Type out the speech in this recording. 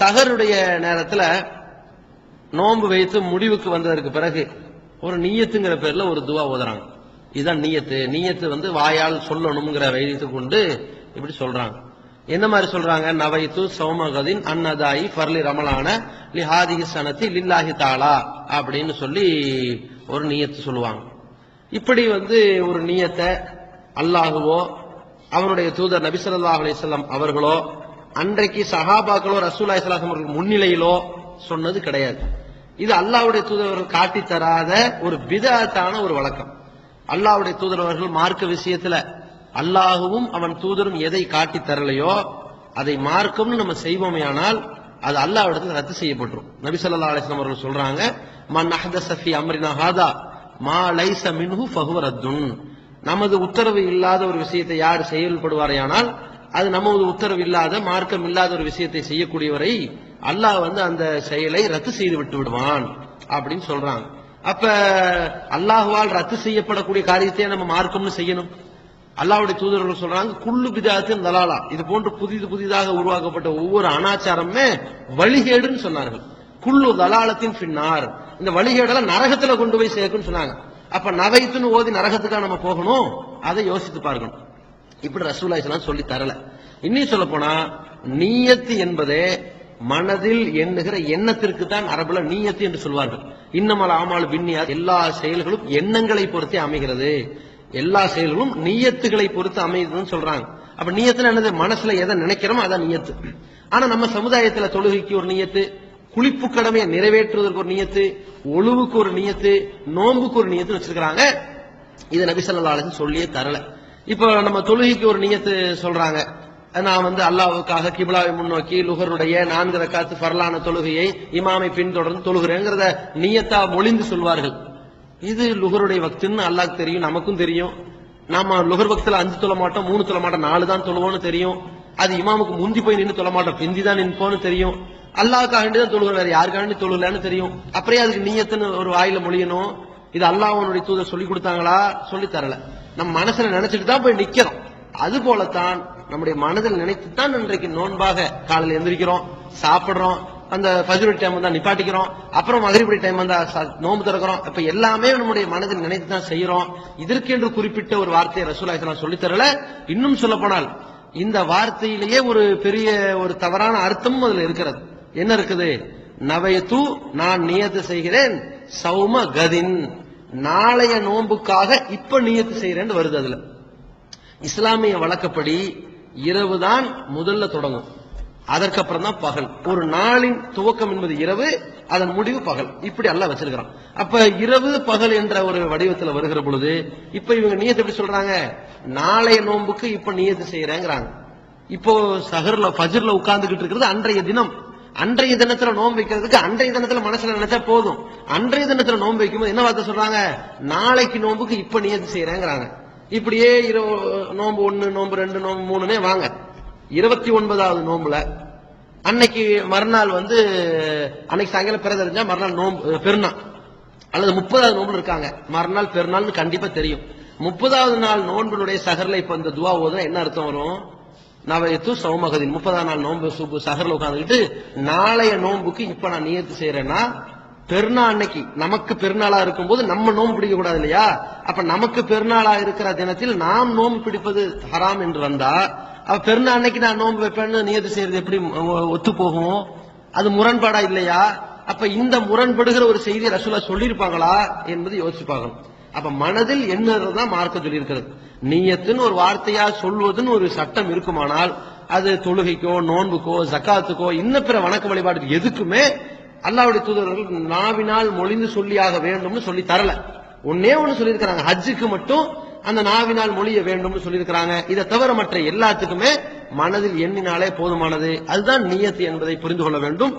சகருடைய நேரத்துல நோன்பு வைத்து முடிவுக்கு வந்ததற்கு பிறகு ஒரு நீயத்துங்கிற பேர்ல ஒரு துவா ஓதுறாங்க. இதுதான் நீயத்து. நீயத்து வந்து வாயால் சொல்லணுங்கிற வைத்து கொண்டு இப்படி சொல்றாங்க. என்ன மாதிரி சொல்றாங்க? நவைத்து சௌமகதின் அன்னதாயி ஃபர்லி ரமலான லிஹாதிகி சனத்தி லில்லாஹி தாலா அப்படின்னு சொல்லி ஒரு நீயத்து சொல்லுவாங்க. இப்படி வந்து ஒரு நீயத்தை அல்லாஹுவோ அவனுடைய தூதர் நபிசல்லா அலிசல்லாம் அவர்களோ அன்றைக்கு சஹாபாக்களோ ரசூலா இஸ்லாசம் அவர்கள் முன்னிலையிலோ சொன்னது கிடையாது. இது அல்லாவுடைய தூதரவர்கள் காட்டி தராத ஒரு விதத்தான ஒரு வழக்கம். அல்லாவுடைய தூதரவர்கள் மார்க்க விஷயத்துல அல்லாஹுவும் அவன் தூதரும் எதை காட்டி தரலையோ அதை மார்க்கம்னு நம்ம செய்வோமேயானால் அது அல்லாவிடத்தில் ரத்து செய்யப்பட்டுரும். நபி ஸல்லல்லாஹு அலைஹி அவர்கள் சொல்றாங்க மன் அஹத சஃபி அம்ரினா ஹாதா மா லைச மின்ஹு ஃபஹுவ ரத்துன். நமது உத்தரவு இல்லாத ஒரு விஷயத்தை யார் செயல்படுவாரையானால் அது நமது உத்தரவு இல்லாத மார்க்கம் இல்லாத ஒரு விஷயத்தை செய்யக்கூடியவரை அல்லாஹ் வந்து அந்த செயலை ரத்து செய்து விட்டு விடுவான் அப்படின்னு சொல்றாங்க. அப்ப அல்லாஹுவால் ரத்து செய்யப்படக்கூடிய காரியத்தையே நம்ம மார்க்கம்னு செய்யணும். அல்லாவுடைய தூதர்கள் சொல்றாங்க குள்ளு பிதாத்தின் தலாலா. இது போன்று புதிது புதிதாக உருவாக்கப்பட்ட ஒவ்வொரு அனாச்சாரமே வழிகேடுன்னு சொன்னார்கள். குள்ளு தலாலத்தின் பின்னார் இந்த வழிகேடெல்லாம் நரகத்துல கொண்டு போய் சேர்க்குன்னு சொன்னாங்க. அப்ப நகைத்துன்னு ஓதி நரகத்துக்கா நம்ம போகணும்? அதை யோசித்து பார்க்கணும். இப்படி ரசூல்லா இஸ்லாம் சொல்லி தரல. இன்னும் சொல்ல போனா நீயத்து என்பதே மனதில் எண்ணுகிற எண்ணத்திற்கு தான் அரபுல நீயத்து என்று சொல்வார்கள். இன்னமல் ஆமால் பின்னியா எல்லா செயல்களும் எண்ணங்களை பொறுத்தே அமைகிறது. எல்லா செயல்களும் நீயத்துகளை பொறுத்து அமையுதுன்னு சொல்றாங்க. அப்ப நீயத்துல என்னது? மனசுல எதை நினைக்கிறோமோ அதான் நீயத்து. ஆனா நம்ம சமுதாயத்துல தொழுகைக்கு ஒரு நீயத்து குளிப்பு கடமையை நிறைவேற்றுவதற்கு ஒரு நியத்து ஒழுவுக்கு ஒரு நீயத்து நோன்புக்கு ஒரு நீயத்து வச்சிருக்கிறாங்க. இதை நபி ஸல்லல்லாஹு சொல்லியே தரல. இப்போ நம்ம தொழுகைக்கு ஒரு நியத்து சொல்றாங்க. நான் வந்து அல்லாவுக்காக கிபிலாவை முன்னோக்கி லுகருடைய நான்கு ரக்காத்து பரலான தொழுகையை இமாமை பின்தொடர்ந்து தொழுகிறேங்கிறத நியத்தா மொழிந்து சொல்வார்கள். இது லுகருடைய வக்துன்னு அல்லாஹ் தெரியும் நமக்கும் தெரியும். நாம லுகர் வக்துல அஞ்சு தொழ மாட்டோம் மூணு தொழ மாட்டோம் நாலு தான் தொழுவோம்னு தெரியும். அது இமாமுக்கு முந்தி போய் நின்று தொழ மாட்டோம் பிந்தி தான் நிற்போம்னு தெரியும். அல்லாவுக்காக வேண்டி தான் தொழுகிறோம் வேற யாருக்காண்டி தொழுகலன்னு தெரியும். அப்புறம் அதுக்கு நீயத்துன்னு ஒரு வாயில மொழியணும். இது அல்லாஹ்வுடைய தூதர் சொல்லி கொடுத்தாங்களா? சொல்லி தரல. நம்ம மனசுல நினைச்சிட்டு தான் போய் நிக்கிறோம். அது போலத்தான் நம்முடைய மனதில் நினைத்து தான் இன்றைக்கு நோன்பாக காலையில் எந்திரிக்கிறோம் சாப்பிடுறோம் அந்த ஃபஜ்ர் டைம் வந்தா நிப்பாட்டிக்கிறோம் அப்புறம் மகரிபடி டைம் வந்தா ச- திறக்கிறோம். இப்ப எல்லாமே நம்முடைய மனதில் நினைத்து தான் செய்யறோம் இதற்கென்று குறிப்பிட்ட ஒரு வார்த்தையை ரசூலுல்லாஹி ஸல்லல்லாஹு சொல்லி தரல. இன்னும் சொல்ல போனால் இந்த வார்த்தையிலேயே ஒரு பெரிய ஒரு தவறான அர்த்தமும் அதுல இருக்கிறது. என்ன இருக்குது? நவையத்து நான் நியத்து செய்கிறேன். சௌம கதின். நாளைய நோன்புக்காக இப்ப நியத்து செய்கிறேன்னு வருது அதுல. இஸ்லாமிய வழக்கப்படி இரவு தான் முதல்ல தொடங்கும். அதற்கப்புறம் தான் பகல். ஒரு நாளின் துவக்கம் என்பது இரவு அதன் முடிவு பகல். இப்படி எல்லாம் வச்சிருக்கிறான். அப்ப இரவு பகல் என்ற ஒரு வடிவத்தில் வருகிற பொழுது இப்ப இவங்க நியத்து எப்படி சொல்றாங்க? நாளைய நோன்புக்கு இப்ப நியத்து செய்யறேங்கிறாங்க இப்போ சஹர்ல ஃபஜ்ர்ல உட்கார்ந்துகிட்டு இருக்கிறது அன்றைய தினம். அன்றைய தினத்துல நோன்பு வைக்கிறதுக்கு அன்றைய தினத்துல மனசுல நினைச்சா போதும். அன்றைய தினத்துல நோன்பு வைக்கும்போது என்ன வார்த்தை சொல்றாங்க? நாளைக்கு நோன்புக்கு இப்ப நியத்து செய்யறேங்கிறாங்க. இப்படியே இரவு நோன்பு ஒன்னு நோன்பு ரெண்டு நோன்பு மூணுனே வாங்க. இருபத்தி ஒன்பதாவது நோம்புல அன்னைக்கு மறுநாள் வந்து அன்னைக்கு சாயங்காலம் பிற தெரிஞ்சா மறுநாள் நோம்பு பெருநாள். அல்லது முப்பதாவது நோம்புல இருக்காங்க. மறுநாள் பெருநாள்னு கண்டிப்பா தெரியும். முப்பதாவது நாள் நோன்பினுடைய சகரில் இப்ப இந்த துவா ஓதுனா என்ன அர்த்தம் வரும்? நவயத்து சௌமகதின் முப்பதாம் நாள் நோன்பு சூப்பு சகரில் உட்காந்துக்கிட்டு நாளைய நோன்புக்கு இப்ப நான் நியத்து செய்யறேன்னா பெருநாள் அன்னைக்கு நமக்கு பெருநாளா இருக்கும்போது நம்ம நோன்பு பிடிக்க கூடாது இல்லையா? அப்ப நமக்கு பெருநாளா இருக்கிற தினத்தில் நாம் நோன்பு பிடிப்பது ஹராம் என்று வந்தா அப்ப பெருநாள் அன்னைக்கு நான் நோன்பு வைப்பேன்னு நியத்து செய்யறது எப்படி ஒத்து போகும்? அது முரண்பாடா இல்லையா? அப்ப இந்த முரண்படுகிற ஒரு செய்தி ரசூலா சொல்லியிருப்பாங்களா என்பது யோசிச்சு பார்க்கணும். அப்ப மனதில் எண்ணுறதுதான் மார்க்க சொல்லியிருக்கிறது. நீயத்துன்னு ஒரு வார்த்தையா சொல்வதுன்னு ஒரு சட்டம் இருக்குமானால் அது தொழுகைக்கோ நோன்புக்கோ ஜக்காத்துக்கோ இன்ன பிற வணக்க வழிபாடு எதுக்குமே அல்லாவுடைய தூதர்கள் நாவினால் மொழிந்து சொல்லியாக வேண்டும்னு சொல்லி தரல. ஒன்னே ஒன்னு சொல்லியிருக்கிறாங்க. ஹஜ்ஜுக்கு மட்டும் அந்த நாவினால் மொழிய வேண்டும்னு சொல்லியிருக்கிறாங்க. இதை தவிர மற்ற எல்லாத்துக்குமே மனதில் எண்ணினாலே போதுமானது. அதுதான் நியத்து என்பதை புரிந்து கொள்ள வேண்டும்.